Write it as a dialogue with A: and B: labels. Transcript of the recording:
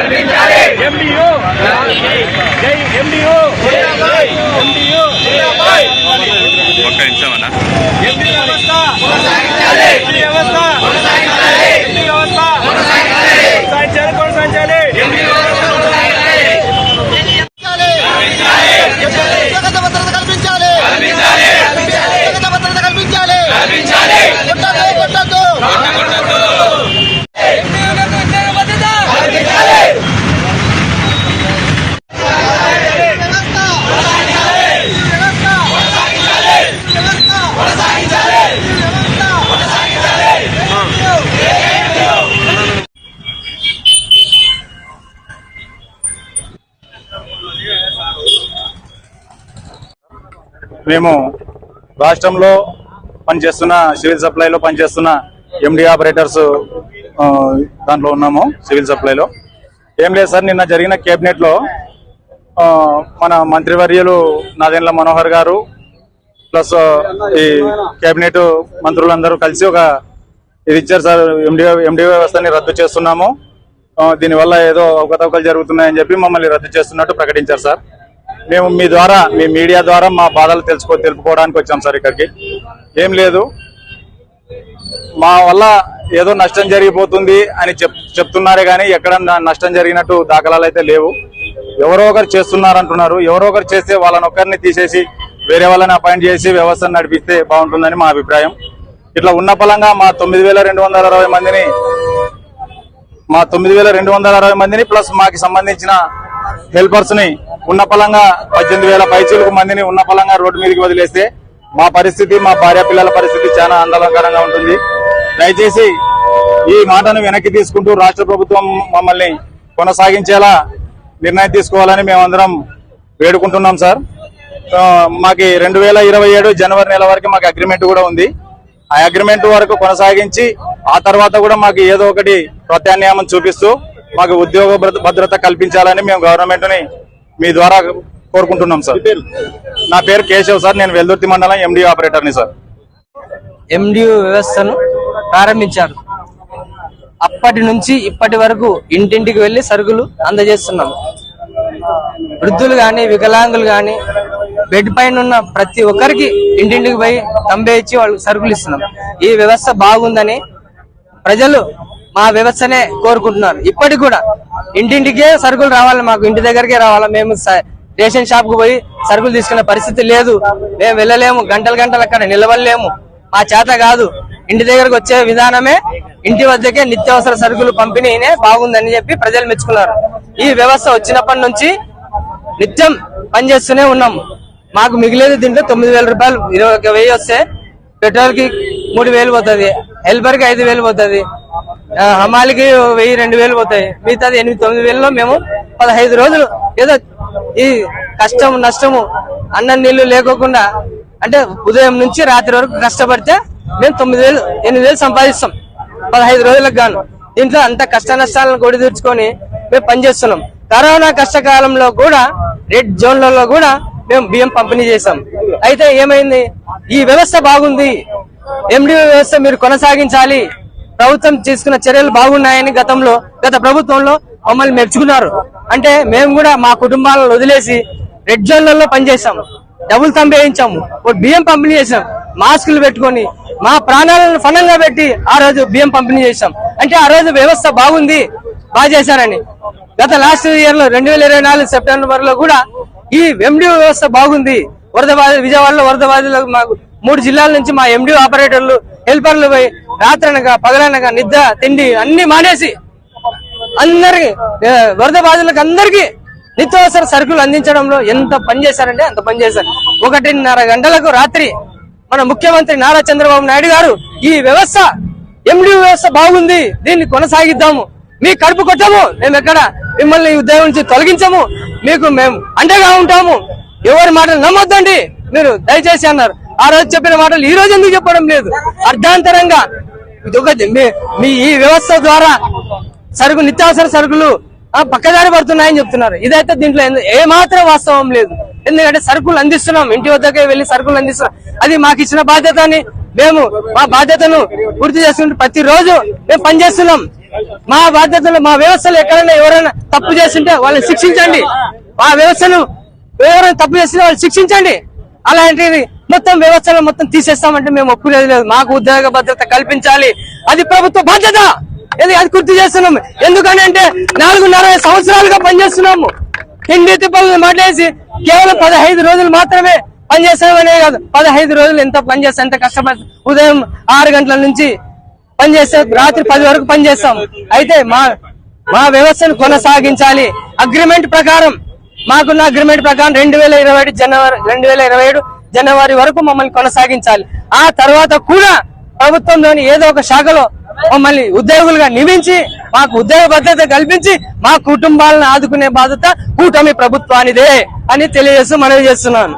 A: కల్పించాలి. ఎండియో. జై ఎండియో. ఎండియో.
B: ఒక్క నిమిషం అన్న.
C: మేము రాష్ట్రంలో పనిచేస్తున్న సివిల్ సప్లైలో పనిచేస్తున్న ఎండి ఆపరేటర్స్ దాంట్లో ఉన్నాము సివిల్ సప్లైలో. ఏం లేదు సార్ నిన్న జరిగిన కేబినెట్లో మన మంత్రివర్యులు నాదెండ్ల మనోహర్ గారు ప్లస్ ఈ కేబినెట్ మంత్రులందరూ కలిసి ఒక ఇది ఇచ్చారు సార్ ఎండి ఎండి వ్యవస్థని రద్దు చేస్తున్నాము. దీనివల్ల ఏదో అవకతవకలు జరుగుతున్నాయని చెప్పి మమ్మల్ని రద్దు చేస్తున్నట్టు ప్రకటించారు సార్. మేము మీ ద్వారా మీ మీడియా ద్వారా మా బాధలు తెలుసుకో తెలుపుకోవడానికి వచ్చాం సార్ ఇక్కడికి. ఏం లేదు. మా వల్ల ఏదో నష్టం జరిగిపోతుంది అని చెప్ చెప్తున్నారే కానీ ఎక్కడ నష్టం జరిగినట్టు దాఖలాలు అయితే లేవు. ఎవరో ఒకరు చేస్తున్నారంటున్నారు. ఎవరో ఒకరు చేస్తే వాళ్ళని ఒక్కరిని తీసేసి వేరే వాళ్ళని అపాయింట్ చేసి వ్యవస్థను నడిపిస్తే బాగుంటుందని మా అభిప్రాయం. ఇట్లా ఉన్న పలంగా మా తొమ్మిది వేల రెండు వందల అరవై మందిని మా తొమ్మిది వేల రెండు వందల అరవై మందిని ప్లస్ మాకు సంబంధించిన హెల్పర్స్ని ఉన్న పలంగా పద్దెనిమిది వేల పైచీలకు మందిని ఉన్న పలంగా రోడ్డు మీదకి వదిలేస్తే మా పరిస్థితి మా భార్య పిల్లల పరిస్థితి చాలా ఆందోళనకరంగా ఉంటుంది. దయచేసి ఈ మాటను వెనక్కి తీసుకుంటూ రాష్ట్ర ప్రభుత్వం మమ్మల్ని కొనసాగించేలా నిర్ణయం తీసుకోవాలని మేమందరం వేడుకుంటున్నాం సార్. మాకు మాకి రెండు వేల ఇరవై ఏడు జనవరి నెల వరకు మాకు అగ్రిమెంట్ కూడా ఉంది. ఆ అగ్రిమెంట్ వరకు కొనసాగించి ఆ తర్వాత కూడా మాకు ఏదో ఒకటి ప్రత్యామ్నాయం చూపిస్తూ మాకు ఉద్యోగ భద్ర- భద్రత కల్పించాలని మేము గవర్నమెంట్ని మీ ద్వారా కోరుకుంటున్నాం సార్. నా పేరు కేశవ్ సార్. నేను వెల్దుర్తి మండలం ఎండి ఆపరేటర్ని సార్.
D: ఎండియు వ్యవస్థను ప్రారంభించారు. అప్పటి నుంచి ఇప్పటి వరకు ఇంటింటికి వెళ్ళి సరుకులు అందజేస్తున్నాం. వృద్ధులు గాని వికలాంగులు గాని బెడ్ పైన ఉన్న ప్రతి ఒక్కరికి ఇంటింటికి పోయి తంబే ఇచ్చి వాళ్ళకి సరుకులు ఇస్తున్నాం. ఈ వ్యవస్థ బాగుందని ప్రజలు మా వ్యవస్థనే కోరుకుంటున్నారు. ఇప్పటికి కూడా ఇంటింటికే సరుకులు రావాలి మాకు ఇంటి దగ్గరికే రావాలి. మేము స- రేషన్ షాప్కు పోయి సరుకులు తీసుకునే పరిస్థితి లేదు. మేము వెళ్ళలేము గంటలు గంటలు అక్కడ నిలవలేము మా చేత కాదు. ఇంటి దగ్గరకు వచ్చే విధానమే ఇంటి వద్దకే నిత్యావసర సరుకులు పంపిణీనే బాగుందని చెప్పి ప్రజలు మెచ్చుకున్నారు. ఈ వ్యవస్థ వచ్చినప్పటి నుంచి నిత్యం పనిచేస్తూనే ఉన్నాం మాకు మిగిలేదు దీంట్లో తొమ్మిది వేల రూపాయలు ఇరవై ఒక వెయ్యి వస్తే పెట్రోల్కి మూడు వేలు పోతుంది హెల్పర్కి ఐదు వేలు పోతుంది. హమాలికి వెయ్యి రెండు వేలు పోతాయి. మిగతాది ఎనిమిది తొమ్మిది వేలలో మేము పదహైదు రోజులు ఏదో ఈ కష్టము నష్టము అన్నం నీళ్ళు లేకోకుండా అంటే ఉదయం నుంచి రాత్రి వరకు కష్టపడితే మేము తొమ్మిది వేలు ఎనిమిది వేలు సంపాదిస్తాం. పదహైదు రోజులకు గాను. దీంట్లో అంత కష్ట నష్టాలను కొడి తీర్చుకొని మేము పనిచేస్తున్నాం కరోనా కష్టకాలంలో కూడా రెడ్ జోన్లలో కూడా మేము బియ్యం పంపిణీ చేశాం. అయితే ఏమైంది? ఈ వ్యవస్థ బాగుంది. ఎండి వ్యవస్థ మీరు కొనసాగించాలి. ప్రభుత్వం తీసుకున్న చర్యలు బాగున్నాయని గతంలో గత ప్రభుత్వంలో మమ్మల్ని మెచ్చుకున్నారు. అంటే మేము కూడా మా కుటుంబాలను వదిలేసి రెడ్ జోన్లలో పనిచేసాం డబుల్ తంబ్ వేయించాము. ఒక బియ్యం పంపిణీ చేసాం మాస్కులు పెట్టుకొని మా ప్రాణాలను ఫలంగా పెట్టి ఆ రోజు బియ్యం పంపిణీ చేసాం అంటే ఆ రోజు వ్యవస్థ బాగుంది బాగా చేశారని. గత లాస్ట్ ఇయర్లో రెండు వేల ఇరవై నాలుగు సెప్టెంబర్లో కూడా ఈ ఎండిఓ వ్యవస్థ బాగుంది. వరద విజయవాడలో వరద బాధితులకు మాకు మూడు జిల్లాల నుంచి మా ఎండి ఆపరేటర్లు హెల్పర్లు పోయి రాత్రనగా పగలనగా నిద్ర తిండి అన్ని మానేసి అందరికి వరద బాధితులకు అందరికీ నిత్యావసర సరుకులు అందించడంలో ఎంత పని చేశారంటే అంత పని చేశారు. ఒకటిన్నర గంటలకు రాత్రి మన ముఖ్యమంత్రి నారా చంద్రబాబు నాయుడు గారు ఈ వ్యవస్థ ఎండి వ్యవస్థ బాగుంది దీన్ని కొనసాగిద్దాము. మీ కడుపు కొట్టము మేము ఎక్కడ మిమ్మల్ని ఉద్యోగం నుంచి తొలగించము మీకు మేము అండగా ఉంటాము. ఎవరి మాటలు నమ్మొద్దండి మీరు దయచేసి అన్నారు. ఆ రోజు చెప్పిన మాటలు ఈ రోజు ఎందుకు చెప్పడం లేదు? అర్ధాంతరంగా ఇది మీ- ఈ వ్యవస్థ ద్వారా సరుకు నిత్యావసర సరుకులు పక్కదారి పడుతున్నాయని చెప్తున్నారు. ఇదైతే దీంట్లో ఏమాత్రం ఏ మాత్రం వాస్తవం లేదు. ఎందుకంటే సరుకులు అందిస్తున్నాం. ఇంటి వద్దకే వెళ్ళి సరుకులు అందిస్తున్నాం. అది మాకు ఇచ్చిన బాధ్యత అని మేము మా బాధ్యతను పూర్తి చేసుకుంటూ ప్రతి రోజు మేము పనిచేస్తున్నాం. మా బాధ్యతలు మా వ్యవస్థలు ఎక్కడైనా ఎవరైనా తప్పు చేస్తుంటే వాళ్ళని శిక్షించండి. మా వ్యవస్థను ఎవరైనా తప్పు చేస్తే వాళ్ళు శిక్షించండి. అలాంటిది మొత్తం వ్యవస్థను మొత్తం తీసేస్తామంటే మేము ఒప్పులేదు లేదు. మాకు ఉద్యోగ భద్రత కల్పించాలి. అది ప్రభుత్వ బాధ్యత. ఇది అది గుర్తు చేస్తున్నాం. ఎందుకని అంటే నాలుగున్నర సంవత్సరాలుగా పనిచేస్తున్నాము. తిండి పనులు మాట్లాడేసి కేవలం పదహైదు రోజులు మాత్రమే పనిచేస్తామనే కాదు. పదహైదు రోజులు ఎంత పనిచేస్తాం ఎంత కష్టపడి ఉదయం ఆరు గంటల నుంచి పనిచేస్తే రాత్రి పది వరకు పనిచేస్తాం. అయితే మా మా వ్యవస్థను కొనసాగించాలి. అగ్రిమెంట్ ప్రకారం మాకున్న అగ్రిమెంట్ ప్రకారం రెండు వేల ఇరవై ఏడు జనవరి రెండు వేల ఇరవై ఏడు జనవరి వరకు మమ్మల్ని కొనసాగించాలి. ఆ తర్వాత కూడా ప్రభుత్వంలోని ఏదో ఒక శాఖలో మమ్మల్ని ఉద్యోగులుగా నియమించి మాకు ఉద్యోగ భద్రత కల్పించి మా కుటుంబాలను ఆదుకునే బాధ్యత కూటమి ప్రభుత్వానిదే అని తెలియజేస్తూ మనవి చేస్తున్నాను.